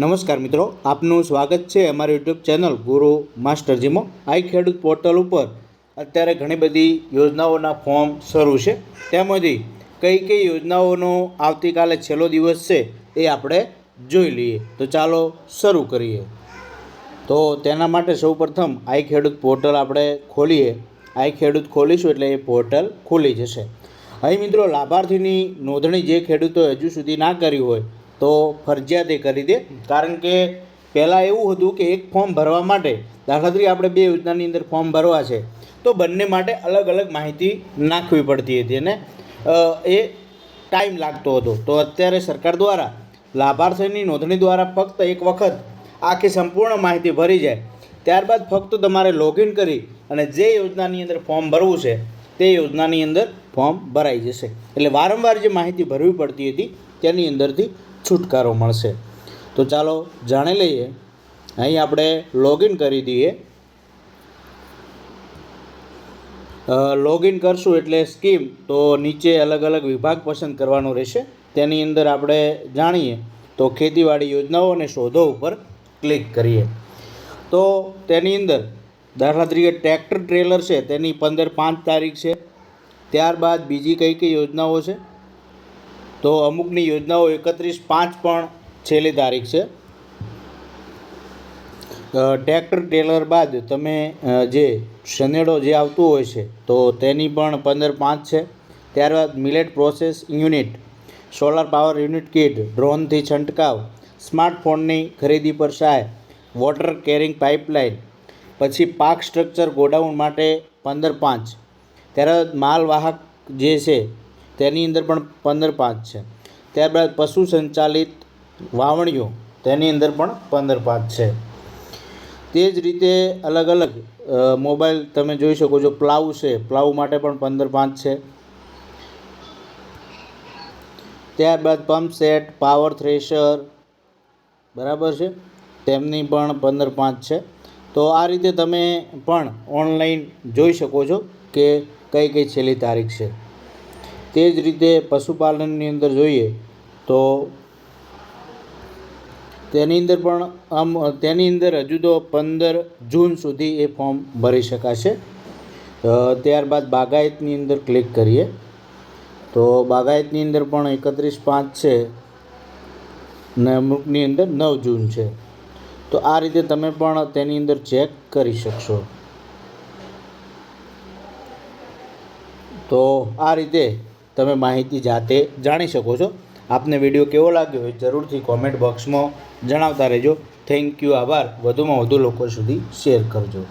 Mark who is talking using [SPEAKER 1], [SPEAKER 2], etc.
[SPEAKER 1] નમસ્કાર મિત્રો, આપનું સ્વાગત છે અમારી યુટ્યુબ ચેનલ ગુરુ માસ્ટરજીમાં. આઈ ખેડૂત પોર્ટલ ઉપર અત્યારે ઘણી બધી યોજનાઓના ફોર્મ શરૂ છે. તેમાંથી કઈ કઈ યોજનાઓનો આવતીકાલે છેલ્લો દિવસ છે એ આપણે જોઈ લઈએ. તો ચાલો શરૂ કરીએ. તો તેના માટે સૌપ્રથમ આઈ ખેડૂત પોર્ટલ આપણે ખોલીએ. આઈ ખેડૂત ખોલીશું એટલે એ પોર્ટલ ખુલી જશે. અહીં મિત્રો, લાભાર્થીની નોંધણી જે ખેડૂતોએ હજુ સુધી ના કરી હોય તો ફરજિયાત એ કરી દે. કારણ કે પહેલાં એવું હતું કે એક ફોર્મ ભરવા માટે દાખલા તરીકે આપણે બે યોજનાની અંદર ફોર્મ ભરવા છે, તો બંને માટે અલગ અલગ માહિતી નાખવી પડતી હતી અને એ ટાઈમ લાગતો હતો. તો અત્યારે સરકાર દ્વારા, લાભાર્થીની નોંધણી દ્વારા ફક્ત એક વખત આખી સંપૂર્ણ માહિતી ભરી જાય. ત્યારબાદ ફક્ત તમારે લોગિન કરી અને જે યોજનાની અંદર ફોર્મ ભરવું છે, તે યોજનાની અંદર ફોર્મ ભરાઈ જશે. એટલે વારંવાર જે માહિતી ભરવી પડતી હતી, તેની અંદરથી છુટકારો મળશે. તો ચાલો જાણી લઈએ. અહીં આપણે લોગિન કરી દઈએ. લોગિન કરશું એટલે સ્કીમ તો નીચે અલગ અલગ વિભાગ પસંદ કરવાનો રહેશે. તેની અંદર આપણે જાણીએ તો ખેતીવાડી યોજનાઓ અને શોધો ઉપર ક્લિક કરીએ. તો તેની અંદર દાખલા તરીકે ટ્રેક્ટર ટ્રેલર છે, તેની પંદર પાંચ તારીખ છે. ત્યારબાદ બીજી કઈ કઈ યોજનાઓ છે? તો અમુકની યોજનાઓ એકત્રીસ પાંચ પણ છેલ્લી તારીખ છે. ટ્રેક્ટર ટેલર બાદ તમે જે શનેડો જે આવતું હોય છે, તો તેની પણ પંદર પાંચ છે. ત્યારબાદ millet process unit, solar power unit kit, ડ્રોનથી છંટકાવ, સ્માર્ટફોનની ખરીદી પર સહાય, વોટર કેરિંગ પાઇપલાઇન, પછી પાક સ્ટ્રક્ચર ગોડાઉન માટે પંદર પાંચ. ત્યારબાદ માલવાહક જે છે તેની અંદર પણ પંદર પાંચ છે. ત્યારબાદ પશુ સંચાલિત વાવણીઓ તેની અંદર પણ પંદર પાંચ છે. તે જ રીતે અલગ અલગ મોબાઈલ તમે જોઈ શકો છો પ્લાવ છે. પ્લાવ માટે પણ પંદર પાંચ છે. ત્યારબાદ પંપ સેટ, પાવર થ્રેશર, બરાબર છે? તેમની પણ પંદર પાંચ છે. તો આ રીતે તમે પણ ઓનલાઈન જોઈ શકો છો કે કઈ કઈ છેલ્લી તારીખ છે. તે જ રીતે પશુપાલનની અંદર જોઈએ તો તેની અંદર પણ આમ, તેની અંદર હજુ તો પંદર જૂન સુધી એ ફોર્મ ભરી શકાશે. ત્યારબાદ બાગાયતની અંદર ક્લિક કરીએ. તો બાગાયતની અંદર પણ એકત્રીસ પાંચ છે ને અમુકની અંદર નવ જૂન છે. તો આ રીતે તમે પણ તેની અંદર ચેક કરી શકશો. તો આ રીતે તમે માહિતી જાતે જાણી શકો છો. આપને વીડિયો કેવો લાગ્યો એ જરૂરથી કોમેન્ટ બોક્સમાં જણાવતા રહેજો. થેન્ક યુ આભાર. વધુમાં વધુ લોકો સુધી શેર કરજો.